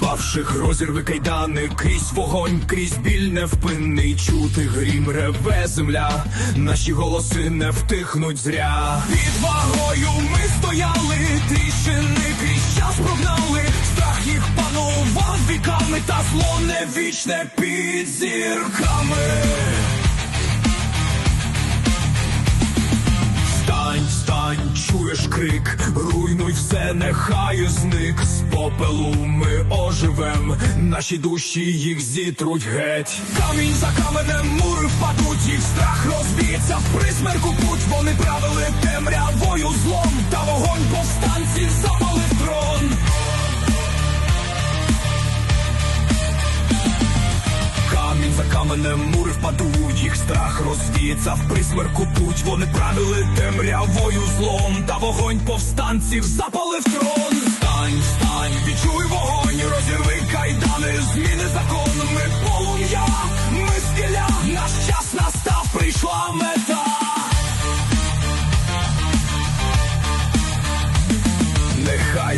Павших розірви кайдани, крізь вогонь, крізь біль невпинний чути грім реве земля, наші голоси не втихнуть зря. Під вагою ми стояли, та зло не вічне під зірками. Стань, стань, чуєш крик, руйнуй все, нехай зник з попелу ми оживем, наші душі їх зітруть геть. Камінь за каменем, мури впадуть, їх страх розвіється в присмерку путь. Вони правили темрявою злом, та вогонь каменем мури впадуть, їх страх розвіється в присмерку путь. Вони правили темрявою злом, та вогонь повстанців запалив трон. Стань, встань, відчуй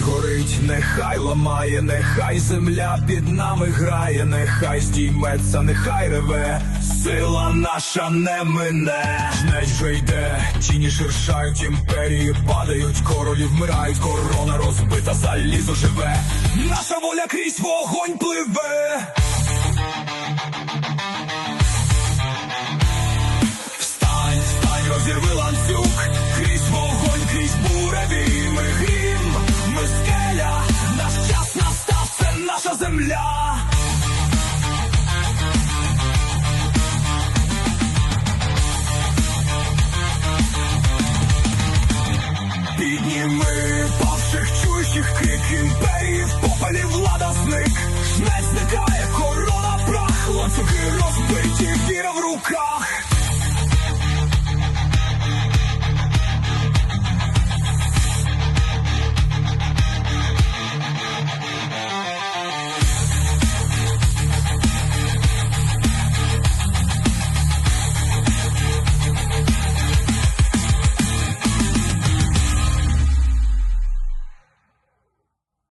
горить, нехай ламає, нехай земля під нами грає, нехай здійметься, нехай реве, сила наша не мине. Жнець вже йде, тіні ширшають, імперії падають, королі вмирають, корона розбита, залізо живе. Наша воля крізь вогонь пливе. Встань, встань, розірви ланцюг,